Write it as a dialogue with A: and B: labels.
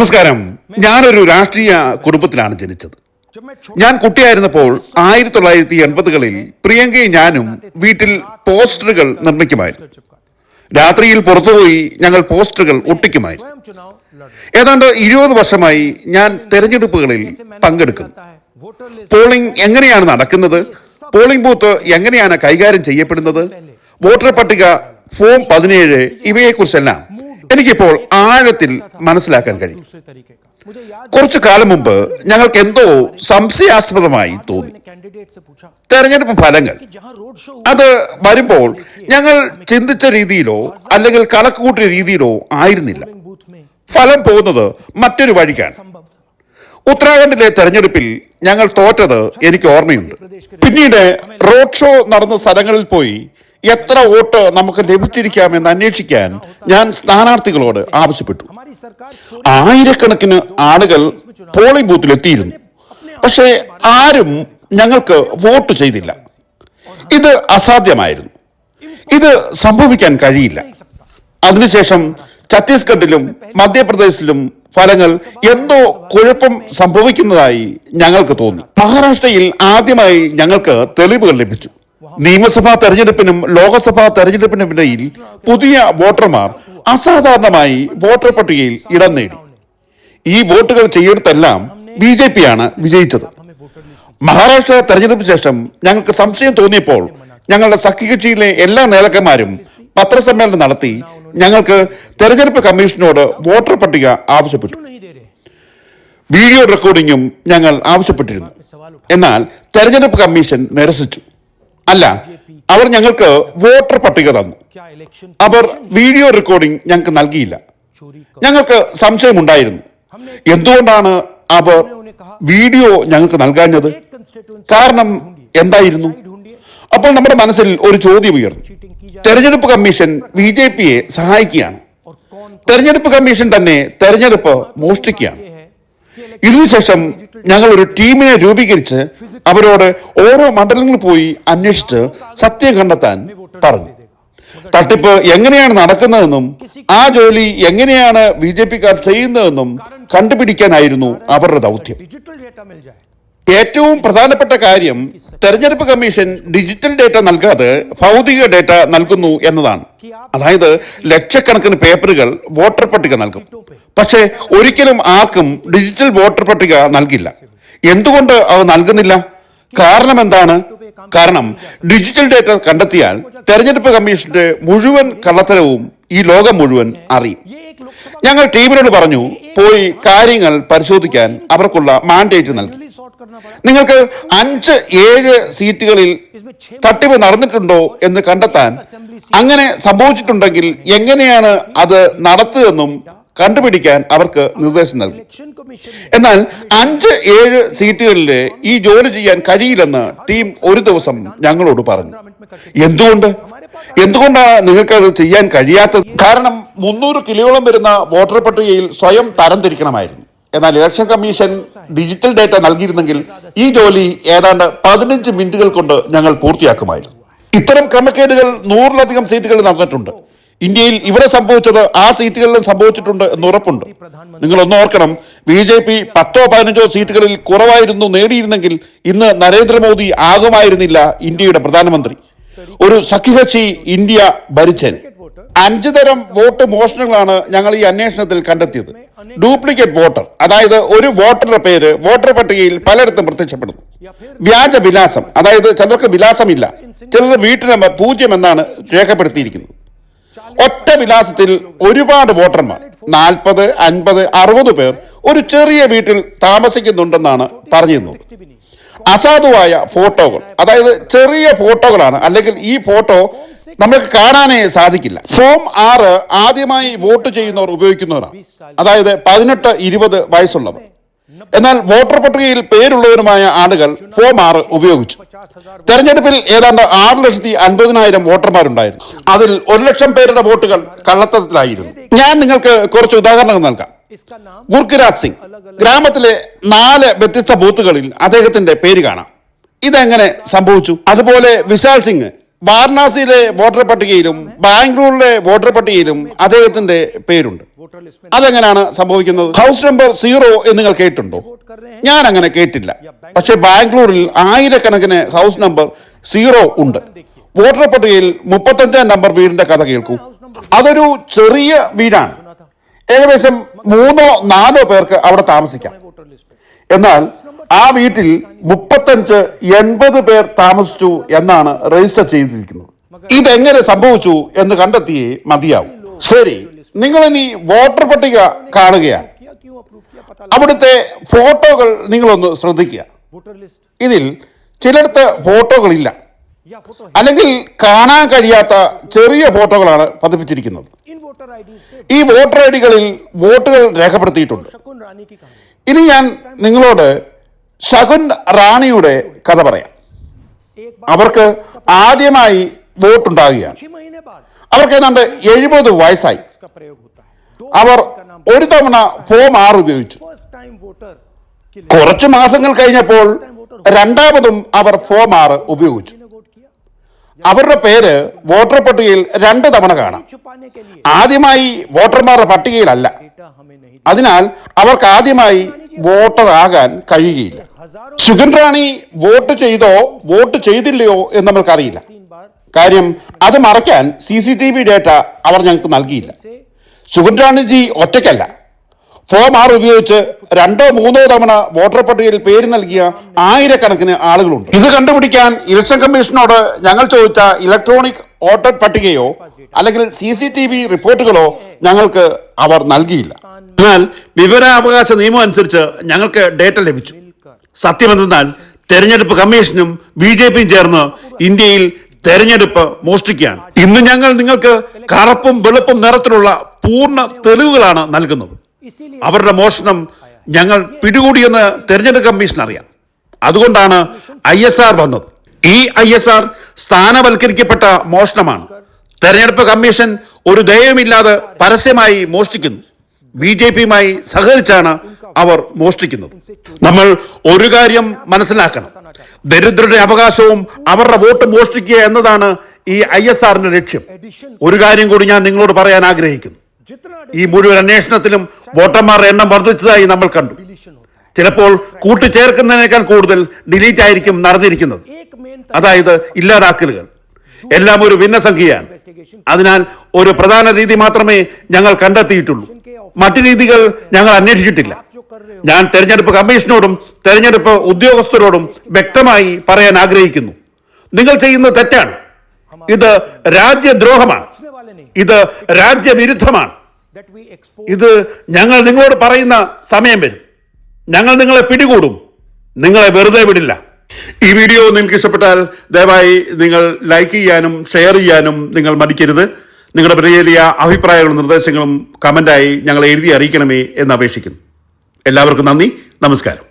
A: നമസ്കാരം. ഞാനൊരു രാഷ്ട്രീയ കുടുംബത്തിലാണ് ജനിച്ചത്. ഞാൻ കുട്ടിയായിരുന്നപ്പോൾ ആയിരത്തി തൊള്ളായിരത്തി എൺപതുകളിൽ പ്രിയങ്കയും ഞാനും വീട്ടിൽ പോസ്റ്ററുകൾ നിർമ്മിക്കുമായിരുന്നു. രാത്രിയിൽ പുറത്തുപോയി ഞങ്ങൾ പോസ്റ്ററുകൾ ഒട്ടിക്കുമായിരുന്നു. ഏതാണ്ട് ഇരുപത് വർഷമായി ഞാൻ തെരഞ്ഞെടുപ്പുകളിൽ പങ്കെടുക്കുന്നു. പോളിംഗ് എങ്ങനെയാണ് നടക്കുന്നത്? പോളിംഗ് ബൂത്ത് എങ്ങനെയാണ് കൈകാര്യം ചെയ്യപ്പെടുന്നത്? വോട്ടർ പട്ടിക ഫോം പതിനേഴ് ഇവയെക്കുറിച്ചെല്ലാം എനിക്കിപ്പോൾ ആഴത്തിൽ മനസ്സിലാക്കാൻ കഴിയും. കുറച്ചു കാലം മുമ്പ് ഞങ്ങൾക്ക് എന്തോ സംശയാസ്പദമായി തോന്നി. തെരഞ്ഞെടുപ്പ് ഫലങ്ങൾ. അത് വരുമ്പോൾ ഞങ്ങൾ ചിന്തിച്ച രീതിയിലോ അല്ലെങ്കിൽ കണക്കുകൂട്ടിയ രീതിയിലോ ആയിരുന്നില്ല. ഫലം പോകുന്നത് മറ്റൊരു വഴിക്കാണ്. ഉത്തരാഖണ്ഡിലെ തെരഞ്ഞെടുപ്പിൽ ഞങ്ങൾ തോറ്റത് എനിക്ക് ഓർമ്മയുണ്ട്. പിന്നീട് റോഡ് ഷോ നടന്ന സ്ഥലങ്ങളിൽ പോയി എത്ര വോട്ട് നമുക്ക് ലഭിച്ചിരിക്കാമെന്ന് അന്വേഷിക്കാൻ ഞാൻ സ്ഥാനാർത്ഥികളോട് ആവശ്യപ്പെട്ടു. ആയിരക്കണക്കിന് ആളുകൾ പോളിംഗ് ബൂത്തിൽ എത്തിയിരുന്നു. പക്ഷേ ആരും ഞങ്ങൾക്ക് വോട്ട് ചെയ്തില്ല. ഇത് അസാധ്യമായിരുന്നു. ഇത് സംഭവിക്കാൻ കഴിയില്ല. അതിനുശേഷം ഛത്തീസ്ഗഡിലും മധ്യപ്രദേശിലും ഫലങ്ങൾ എന്തോ കുഴപ്പം സംഭവിക്കുന്നതായി ഞങ്ങൾക്ക് തോന്നി. മഹാരാഷ്ട്രയിൽ ആദ്യമായി ഞങ്ങൾക്ക് തെളിവുകൾ ലഭിച്ചു. നിയമസഭാ തെരഞ്ഞെടുപ്പിനും ലോക്സഭാ തെരഞ്ഞെടുപ്പിനും ഇടയിൽ പുതിയ വോട്ടർമാർ അസാധാരണമായി വോട്ടർ പട്ടികയിൽ ഇടം നേടി. ഈ വോട്ടുകൾ ചെയ്യെടുത്തെല്ലാം ബി ജെ പിയാണ് വിജയിച്ചത്. മഹാരാഷ്ട്ര തെരഞ്ഞെടുപ്പിന് ശേഷം ഞങ്ങൾക്ക് സംശയം തോന്നിയപ്പോൾ ഞങ്ങളുടെ സഖ്യകക്ഷിയിലെ എല്ലാ നേതാക്കന്മാരും പത്രസമ്മേളനം നടത്തി ഞങ്ങൾക്ക് തെരഞ്ഞെടുപ്പ് കമ്മീഷനോട് വോട്ടർ പട്ടിക ആവശ്യപ്പെട്ടു. വീഡിയോ റെക്കോർഡിങ്ങും ഞങ്ങൾ ആവശ്യപ്പെട്ടിരുന്നു. എന്നാൽ തെരഞ്ഞെടുപ്പ് കമ്മീഷൻ നിരസിച്ചു. അല്ല അവർ ഞങ്ങൾക്ക് വോട്ടർ പട്ടിക തന്നു. അവർ വീഡിയോ റെക്കോർഡിംഗ് ഞങ്ങൾക്ക് നൽകിയില്ല. ഞങ്ങൾക്ക് സംശയമുണ്ടായിരുന്നു. എന്തുകൊണ്ടാണ് അവർ വീഡിയോ ഞങ്ങൾക്ക് നൽകാഞ്ഞത്? കാരണം എന്തായിരുന്നു? അപ്പോൾ നമ്മുടെ മനസ്സിൽ ഒരു ചോദ്യം ഉയർന്നു. തെരഞ്ഞെടുപ്പ് കമ്മീഷൻ ബി ജെ പിയെ സഹായിക്കുകയാണ്. തെരഞ്ഞെടുപ്പ് കമ്മീഷൻ തന്നെ തെരഞ്ഞെടുപ്പ് മോഷ്ടിക്കുകയാണ്. ഇതിനുശേഷം ഞങ്ങൾ ഒരു ടീമിനെ രൂപീകരിച്ച് അവരോട് ഓരോ മണ്ഡലങ്ങളിൽ പോയി അന്വേഷിച്ച് സത്യം കണ്ടെത്താൻ പറഞ്ഞു. തട്ടിപ്പ് എങ്ങനെയാണ് നടക്കുന്നതെന്നും ആ ജോലി എങ്ങനെയാണ് ബി ജെ പിക്കാർ ചെയ്യുന്നതെന്നും കണ്ടുപിടിക്കാനായിരുന്നു അവരുടെ ദൗത്യം. ഏറ്റവും പ്രധാനപ്പെട്ട കാര്യം തെരഞ്ഞെടുപ്പ് കമ്മീഷൻ ഡിജിറ്റൽ ഡേറ്റ നൽകാതെ ഭൗതിക ഡേറ്റ നൽകുന്നു എന്നതാണ്. അതായത് ലക്ഷക്കണക്കിന് പേപ്പറുകൾ വോട്ടർ പട്ടിക നൽകും. പക്ഷേ ഒരിക്കലും ആർക്കും ഡിജിറ്റൽ വോട്ടർ പട്ടിക നൽകില്ല. എന്തുകൊണ്ട് അവ നൽകുന്നില്ല? കാരണം എന്താണ്? കാരണം ഡിജിറ്റൽ ഡേറ്റ കണ്ടെത്തിയാൽ തെരഞ്ഞെടുപ്പ് കമ്മീഷന്റെ മുഴുവൻ കള്ളത്തരവും ഈ ലോകം മുഴുവൻ അറിയും. ഞങ്ങൾ ടീമിനോട് പറഞ്ഞു പോയി കാര്യങ്ങൾ പരിശോധിക്കാൻ അവർക്കുള്ള മാൻഡേറ്റ് നൽകി. നിങ്ങൾക്ക് അഞ്ച് ഏഴ് സീറ്റുകളിൽ തട്ടിപ്പ് നടന്നിട്ടുണ്ടോ എന്ന് കണ്ടെത്താൻ അങ്ങനെ സംഭവിച്ചിട്ടുണ്ടെങ്കിൽ എങ്ങനെയാണ് അത് നടത്തുകയെന്നും കണ്ടുപിടിക്കാൻ അവർക്ക് നിർദ്ദേശം നൽകി. എന്നാൽ അഞ്ച് ഏഴ് സീറ്റുകളിൽ ഈ ജോലി ചെയ്യാൻ കഴിയില്ലെന്ന് ടീം ഒരു ദിവസം ഞങ്ങളോട് പറഞ്ഞു. എന്തുകൊണ്ട്? എന്തുകൊണ്ടാണ് നിങ്ങൾക്ക് അത് ചെയ്യാൻ കഴിയാത്തത്? കാരണം മുന്നൂറ് കിലോളം വരുന്ന വോട്ടർ പട്ടികയിൽ സ്വയം തരംതിരിക്കണമായിരുന്നു എന്നാൽ ഇലക്ഷൻ കമ്മീഷൻ ഡിജിറ്റൽ ഡേറ്റ നൽകിയിരുന്നെങ്കിൽ ഈ ജോലി ഏതാണ്ട് പതിനഞ്ച് മിനിറ്റുകൾ കൊണ്ട് ഞങ്ങൾ പൂർത്തിയാക്കുമായിരുന്നു. ഇത്തരം ക്രമക്കേടുകൾ നൂറിലധികം സീറ്റുകളിൽ നടന്നിട്ടുണ്ട് ഇന്ത്യയിൽ ഇവിടെ സംഭവിച്ചത് ആ സീറ്റുകളിലും സംഭവിച്ചിട്ടുണ്ട് എന്ന് ഉറപ്പുണ്ട്. നിങ്ങൾ ഒന്ന് ഓർക്കണം ബി ജെ പി പത്തോ പതിനഞ്ചോ സീറ്റുകളിൽ കുറവായിരുന്നു നേടിയിരുന്നെങ്കിൽ ഇന്ന് നരേന്ദ്രമോദി ആകുമായിരുന്നില്ല ഇന്ത്യയുടെ പ്രധാനമന്ത്രി. ഒരു സഖ്യകക്ഷി ഇന്ത്യ ഭരിച്ചേനെ. അഞ്ചു തരം വോട്ട് മോഷണങ്ങളാണ് ഞങ്ങൾ ഈ അന്വേഷണത്തിൽ കണ്ടെത്തിയത്. ഡ്യൂപ്ലിക്കേറ്റ് വോട്ടർ അതായത് ഒരു വോട്ടറുടെ പേര് വോട്ടർ പട്ടികയിൽ പലയിടത്തും പ്രത്യക്ഷപ്പെടുന്നു. വ്യാജ വിലാസം അതായത് ചിലർക്ക് വിലാസമില്ല ചിലരുടെ വീട്ടു നമ്പർ പൂജ്യം എന്നാണ് രേഖപ്പെടുത്തിയിരിക്കുന്നത്. ഒറ്റ വിലാസത്തിൽ ഒരുപാട് വോട്ടർമാർ നാൽപ്പത് അൻപത് അറുപത് പേർ ഒരു ചെറിയ വീട്ടിൽ താമസിക്കുന്നുണ്ടെന്നാണ് പറഞ്ഞിരുന്നത്. അസാധുവായ ഫോട്ടോകൾ അതായത് ചെറിയ ഫോട്ടോകളാണ് അല്ലെങ്കിൽ ഈ ഫോട്ടോ നമുക്ക് കാണാനേ സാധിക്കില്ല. ഫോം ആറ് ആദ്യമായി വോട്ട് ചെയ്യുന്നവർ ഉപയോഗിക്കുന്നവരാണ്. അതായത് പതിനെട്ട് ഇരുപത് വയസ്സുള്ളവർ. എന്നാൽ വോട്ടർ പട്ടികയിൽ പേരുള്ളവരുമായ ആളുകൾ ഫോം ആറ് ഉപയോഗിച്ചു. തെരഞ്ഞെടുപ്പിൽ ഏതാണ്ട് ആറ് ലക്ഷത്തി അൻപതിനായിരം വോട്ടർമാരുണ്ടായിരുന്നു. അതിൽ ഒരു ലക്ഷം പേരുടെ വോട്ടുകൾ കള്ളത്തരത്തിലായിരുന്നു. ഞാൻ നിങ്ങൾക്ക് കുറച്ച് ഉദാഹരണങ്ങൾ നൽകാം. ഗുർഖിരാജ് സിംഗ്. ഗ്രാമത്തിലെ നാല് വ്യത്യസ്ത ബൂത്തുകളിൽ അദ്ദേഹത്തിന്റെ പേര് കാണാം. ഇതെങ്ങനെ സംഭവിച്ചു? അതുപോലെ വിശാൽ സിംഗ്. വാരണാസിയിലെ വോട്ടർ പട്ടികയിലും ബാംഗ്ലൂരിലെ വോട്ടർ പട്ടികയിലും അദ്ദേഹത്തിന്റെ പേരുണ്ട്. അതെങ്ങനെയാണ് സംഭവിക്കുന്നത്? ഹൗസ് നമ്പർ സീറോ എന്ന് നിങ്ങൾ കേട്ടിട്ടുണ്ടോ? ഞാൻ അങ്ങനെ കേട്ടില്ല. പക്ഷെ ബാംഗ്ലൂരിൽ ആയിരക്കണക്കിന് ഹൗസ് നമ്പർ സീറോ ഉണ്ട്. വോട്ടർ പട്ടികയിൽ മുപ്പത്തഞ്ചാം നമ്പർ വീടിന്റെ കഥ കേൾക്കൂ. അതൊരു ചെറിയ വീടാണ്. ഏകദേശം മൂന്നോ നാലോ പേർക്ക് അവിടെ താമസിക്കാം. എന്നാൽ ആ വീട്ടിൽ മുപ്പത്തഞ്ച് എൺപത് പേർ താമസിച്ചു എന്നാണ് രജിസ്റ്റർ ചെയ്തിരിക്കുന്നത്. ഇതെങ്ങനെ സംഭവിച്ചു എന്ന് കണ്ടെത്തിയേ മതിയാവും. ശരി നിങ്ങൾ ഇനി വോട്ടർ പട്ടിക കാണുകയാണ്. അവിടുത്തെ ഫോട്ടോകൾ നിങ്ങളൊന്ന് ശ്രദ്ധിക്കുക. ഇതിൽ ചിലയിടത്ത് ഫോട്ടോകളില്ല. അല്ലെങ്കിൽ കാണാൻ കഴിയാത്ത ചെറിയ ഫോട്ടോകളാണ് പതിപ്പിച്ചിരിക്കുന്നത്. ഈ വോട്ടർ ഐ ഡികളിൽ വോട്ടുകൾ രേഖപ്പെടുത്തിയിട്ടുണ്ട്. ഇനി ഞാൻ നിങ്ങളോട് ശകുൻ റാണിയുടെ കഥ പറയാം. അവർക്ക് ആദ്യമായി വോട്ടുണ്ടാകുകയാണ് അവർക്ക് ഏതാണ്ട് എഴുപത് വയസ്സായി. അവർ ഒരു തവണ ഫോം ആറ് ഉപയോഗിച്ചു. കുറച്ചു മാസങ്ങൾ കഴിഞ്ഞപ്പോൾ രണ്ടാമതും അവർ ഫോം ആറ് ഉപയോഗിച്ചു. അവരുടെ പേര് വോട്ടർ പട്ടികയിൽ രണ്ട് തവണ കാണാം. ആദ്യമായി വോട്ടർമാരുടെ പട്ടികയിലല്ല. അതിനാൽ അവർക്ക് ആദ്യമായി വോട്ടർ ആകാൻ കഴിയുകയില്ല. സുഖൻ റാണി വോട്ട് ചെയ്തോ വോട്ട് ചെയ്തില്ലയോ എന്ന് നമ്മൾക്കറിയില്ല. കാര്യം അത് മറയ്ക്കാൻ C C T V data അവർ ഞങ്ങൾക്ക് നൽകിയില്ല. സുഖൻ റാണിജി ഒറ്റയ്ക്കല്ല. ഫോം ആർ ഉപയോഗിച്ച് രണ്ടോ മൂന്നോ തവണ വോട്ടർ പട്ടികയിൽ പേര് നൽകിയ ആയിരക്കണക്കിന് ആളുകളുണ്ട്. ഇത് കണ്ടുപിടിക്കാൻ ഇലക്ഷൻ കമ്മീഷനോട് ഞങ്ങൾ ചോദിച്ച ഇലക്ട്രോണിക് വോട്ടർ പട്ടികയോ അല്ലെങ്കിൽ സി സി ടി വി റിപ്പോർട്ടുകളോ ഞങ്ങൾക്ക് അവർ നൽകിയില്ല. എന്നാൽ വിവരാവകാശ നിയമം അനുസരിച്ച് ഞങ്ങൾക്ക് ഡേറ്റ ലഭിച്ചു. സത്യമെന്തെന്നാൽ തെരഞ്ഞെടുപ്പ് കമ്മീഷനും ബി ജെ പിയും ചേർന്ന് ഇന്ത്യയിൽ തെരഞ്ഞെടുപ്പ് മോഷ്ടിക്കുകയാണ്. ഇന്ന് ഞങ്ങൾ നിങ്ങൾക്ക് കറുപ്പും വെളുപ്പും നിറത്തിലുള്ള പൂർണ തെളിവുകളാണ് നൽകുന്നത്. അവരുടെ മോഷണം ഞങ്ങൾ പിടികൂടിയെന്ന് തെരഞ്ഞെടുപ്പ് കമ്മീഷൻ അറിയാം. അതുകൊണ്ടാണ് ഐ എസ് ആർ വന്നത്. ഈ ഐ എസ് ആർ സ്ഥാനവൽക്കരിക്കപ്പെട്ട മോഷണമാണ്. തെരഞ്ഞെടുപ്പ് കമ്മീഷൻ ഒരു ദയവുമില്ലാതെ പരസ്യമായി മോഷ്ടിക്കുന്നു. ബി ജെ പിയുമായി സഹകരിച്ചാണ് അവർ മോഷ്ടിക്കുന്നത്. നമ്മൾ ഒരു കാര്യം മനസ്സിലാക്കണം. ദരിദ്രരുടെ അവകാശവും അവരുടെ വോട്ട് മോഷ്ടിക്കുക എന്നതാണ് ഈ ഐ എസ് ആറിന്റെ ലക്ഷ്യം. ഒരു കാര്യം കൂടി ഞാൻ നിങ്ങളോട് പറയാൻ ആഗ്രഹിക്കുന്നു. ഈ മുഴുവൻ അന്വേഷണത്തിലും വോട്ടർമാരുടെ എണ്ണം വർദ്ധിച്ചതായി നമ്മൾ കണ്ടു. ചിലപ്പോൾ കൂട്ടിച്ചേർക്കുന്നതിനേക്കാൾ കൂടുതൽ ഡിലീറ്റ് ആയിരിക്കും നടന്നിരിക്കുന്നത്. അതായത് ഇല്ലാതാക്കലുകൾ. എല്ലാം ഒരു ഭിന്നസംഖ്യയാണ്. അതിനാൽ ഒരു പ്രധാന രീതി മാത്രമേ ഞങ്ങൾ കണ്ടെത്തിയിട്ടുള്ളൂ. മറ്റു രീതികൾ ഞങ്ങൾ അന്വേഷിച്ചിട്ടില്ല. ഞാൻ തെരഞ്ഞെടുപ്പ് കമ്മീഷനോടും തെരഞ്ഞെടുപ്പ് ഉദ്യോഗസ്ഥരോടും വ്യക്തമായി പറയാൻ ആഗ്രഹിക്കുന്നു. നിങ്ങൾ ചെയ്യുന്നത് തെറ്റാണ്. ഇത് രാജ്യദ്രോഹമാണ്. ഇത് രാജ്യവിരുദ്ധമാണ്. ഇത് ഞങ്ങൾ നിങ്ങളോട് പറയുന്ന സമയം വരും. ഞങ്ങൾ നിങ്ങളെ പിടികൂടും. നിങ്ങളെ വെറുതെ വിടില്ല. ഈ വീഡിയോ നിങ്ങൾക്ക് ഇഷ്ടപ്പെട്ടാൽ ദയവായി നിങ്ങൾ ലൈക്ക് ചെയ്യാനും ഷെയർ ചെയ്യാനും നിങ്ങൾ മടിക്കരുത്. നിങ്ങളുടെ വിലയേറിയ അഭിപ്രായങ്ങളും നിർദ്ദേശങ്ങളും കമന്റായി ഞങ്ങളെ എഴുതി അറിയിക്കണമേ എന്ന് അപേക്ഷിക്കുന്നു. എല്ലാവർക്കും നന്ദി. നമസ്കാരം.